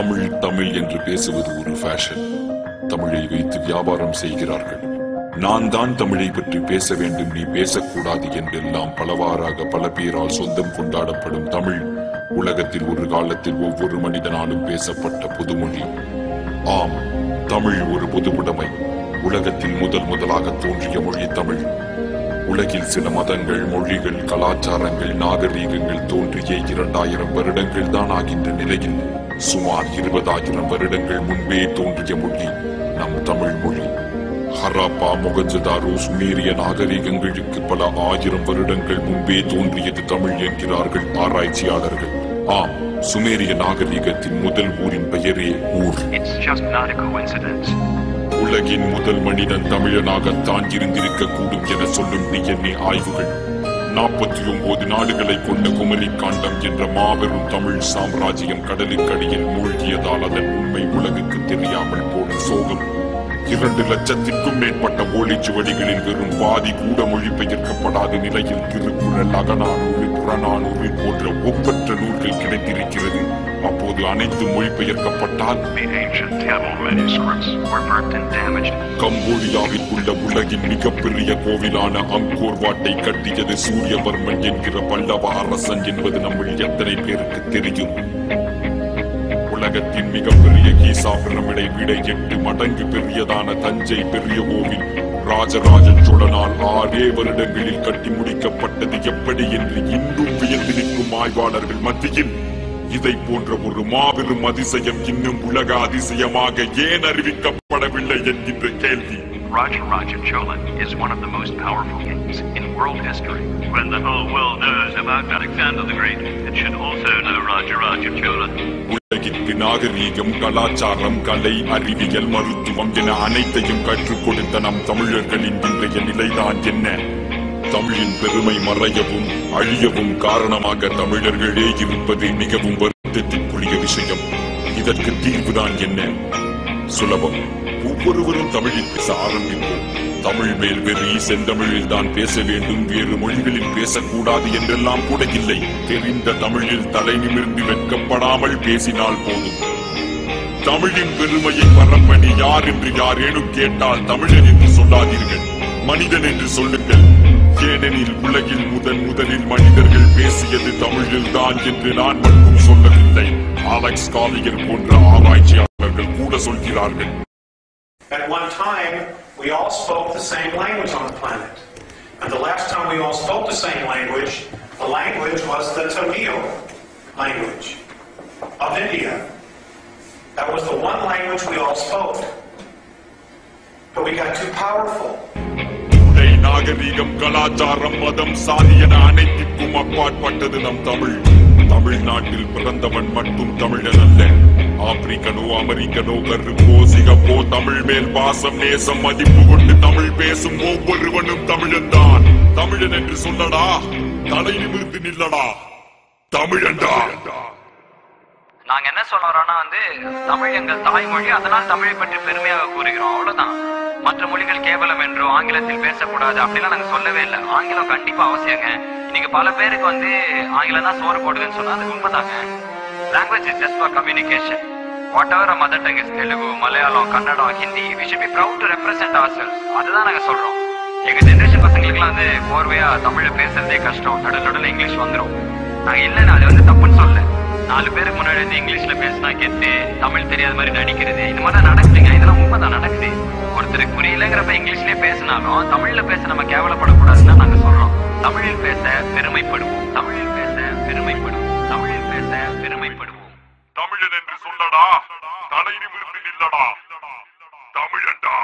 தமிழ் தமிழ் என்று பேசுவது ஒரு ஃபேஷன் தமிழை வைத்து வியாபாரம் செய்கிறார்கள். நான் தான் தமிழை பற்றி பேச வேண்டும் நீ பேசக்கூடாது என்றெல்லாம் பலவாறாக பல பேரால் சொந்தம் கொண்டாடப்படும் தமிழ் உலகத்தில் ஒரு காலத்தில் ஒவ்வொரு மனிதனாலும் பேசப்பட்ட பொதுமொழி. ஆம் தமிழ் ஒரு பொதுவுடைமை. உலகத்தில் முதல் முதலாக தோன்றிய மொழி தமிழ். உலகில் சில மதங்கள் மொழிகள் கலாச்சாரங்கள் நாகரீகங்கள் தோன்றிய இரண்டாயிரம் வருடங்கள் தான் ஆகின்ற நிலையில் சுமார் இருபதாயிரம் வருடங்கள் முன்பே தோன்றிய மொழி நம் தமிழ் மொழி. ஹராப்பா மொகஞ்சதாரோ சுமேரிய நாகரீகங்களுக்கு பல ஆயிரம் வருடங்கள் முன்பே தோன்றியது தமிழ் என்கிறார்கள் ஆராய்ச்சியாளர்கள். ஆம் சுமேரிய நாகரீகத்தின் முதல் ஊரின் பெயரே ஊர். உலகின் முதல் மனிதன் தமிழனாகத்தான் இருந்திருக்க கூடும் என சொல்லும் டிஎன்ஏ ஆய்வுகள். நாற்பத்தி ஒன்பது நாடுகளை கொண்ட குமரி காண்டம் என்ற மாபெரும் தமிழ் சாம்ராஜ்யம் கடலுக்கடியில் மூழ்கியதால் அதன் உண்மை உலகுக்கு தெரியாமல் போன சோகம். இரண்டு லட்சத்திற்கும் மேற்பட்ட ஓலைச்சுவடிகளில் வெறும் பாதி கூட மொழிபெயர்க்கப்படாத நிலையில் திருக்குறள் அகநானூறு புறநானூறு போன்ற ஒப்பற்ற நூல்கள் கிடைத்திருக்கிறது. அப்போது அனைத்து மொழிபெயர்க்கப்பட்டால் கம்போடியாவில் உள்ள உலகின் மிகப்பெரிய கோவிலான அங்கோர் வாட்டை கட்டியது சூரியவர்மன் என்கிற பல்லவ அரசன் என்பது நம்மில் எத்தனை பேருக்கு தெரியும்? உலகத்தின் மிகப்பெரிய கீசா பிரமிடை விட எட்டு மடங்கு பெரியதான தஞ்சை பெரிய கோவில் ராஜராஜ சோழனால் ஆறே வருடங்களில் கட்டி முடிக்கப்பட்டது எப்படி என்று இன்றும் வியந்து நிற்கும் ஆய்வாளர்கள் மத்தியில் இதை போன்ற ஒரு மாபெரும் அதிசயம் இன்னும் உலக அதிசயமாக ஏன் அறிவிக்கப்படவில்லை என்கின்ற கேள்வி Rajaraja Chola is one of the most powerful kings in world history. When the whole world knows about Alexander the Great, it should also know Rajaraja Chola. உலகிற்கு நாகரீகம் கலாச்சாரம் கலை அறிவியல் மருத்துவம் என அனைத்தையும் கற்றுக் கொடுத்த நம் தமிழர்களின் இன்றைய நிலைதான் என்ன? தமிழின் பெருமை மறையவும் அழியவும் காரணமாக தமிழர்களே இருப்பது மிகவும் வருத்தத்திற்குரிய விஷயம். இதற்கு தீர்வுதான் என்ன? சுலபம். ஒவ்வொருவரும் தமிழில் பேச ஆரம்பிப்போம். தமிழ் மேல் வெறி செந்தமிழில் தான் பேச வேண்டும். வேறு மொழிகளில் பேசக்கூடாது என்றெல்லாம் கூட இல்லை. தெரிந்த தமிழில் தலை நிமிர்ந்து வெட்கப்படாமல் பேசினால் போதும். தமிழின் பெருமையை பரப்பணி யார் என்று யாரேனும் கேட்டால் தமிழன் என்று சொல்லாதீர்கள். மனிதன் என்று சொல்லுங்கள். ஏனெனில் உலகில் முதன் முதலில் மனிதர்கள் பேசியது தமிழில் தான் என்று நான் மட்டும் சொல்லுங்கள் அலெக்ஸ் காலியர் போன்ற ஆராய்ச்சியாளர்கள் கூட சொல்கிறார்கள் At one time, we all spoke the same language on the planet. And the last time we all spoke the same language, the language was the Tamil language of India. That was the one language we all spoke. But we got too powerful. உடை நாகரீகம் கலாச்சாரம் மதம் சாதி என அனைத்திற்கும் அப்பாற்பட்டது நம் தமிழ் தமிழ்நாட்டில் பிறந்தவன் மட்டும் தமிழன் அல்ல ஆப்பிரிக்கனோ அமெரிக்கனோ கருப்போ சிகப்போ தமிழ் மேல் பாசம் நேசம் மதிப்பு கொண்டு தமிழ் பேசும் ஒவ்வொருவனும் தமிழன் தான் தமிழன் என்று சொல்லடா தலை நிமிர்ந்து நில்லடா. தமிழன்டா. நாங்க என்ன சொல்ல வரோம்னா வந்து தமிழ் எங்கள் தாய்மொழி அதனால் தமிழை பற்றி பெருமையாக கூறுகிறோம். அவ்வளவுதான். மற்ற மொழிகள் கேவலம் என்றோ ஆங்கிலத்தில் பேசக்கூடாது அப்படிலாம் நாங்க சொல்லவே இல்லை. ஆங்கிலம் கண்டிப்பா அவசியங்க. பல பேருக்கு வந்து ஆங்கிலம் தான் சோறு போடுதுன்னு சொன்னா அது உண்மைதாங்க. Language is just for communication whatever mother tongue is Telugu Malayalam Kannada Hindi we should be proud to represent ourselves அதுதான் நாங்கள் சொல்றோம். எங்க ஜென்ரேஷன் பசங்களுக்குலாம் வந்து போர்வையாக தமிழ்ல பேசுறதே கஷ்டம். நடுவில் நடுவில் இங்கிலீஷ் வந்துரும். நாங்கள் இல்லைன்னு அது வந்து தப்புன்னு சொல்லல. நாலு பேருக்கு முன்னாடி வந்து இங்கிலீஷ்ல பேசினா கெத்து தமிழ் தெரியாத மாதிரி நடிக்கிறது இந்த மாதிரி நடக்குதுங்க. இதெல்லாம் உண்மைதான் நடக்குது. ஒருத்தருக்கு புரியலங்கிறப்ப இங்கிலீஷ்லயே பேசினாலும் தமிழ்ல பேச நம்ம கேவலப்படக்கூடாதுன்னு நாங்க சொல்றோம். தமிழில் பேச பெருமைப்படுவோம். தமிழில் பேச பெருமைப்படுவோம். தமிழில் பேச பெருமைப்படுவோம். தமிழன் என்று சொல்லடா தலை நிமிர்ந்து நில்லடா. தமிழன்டா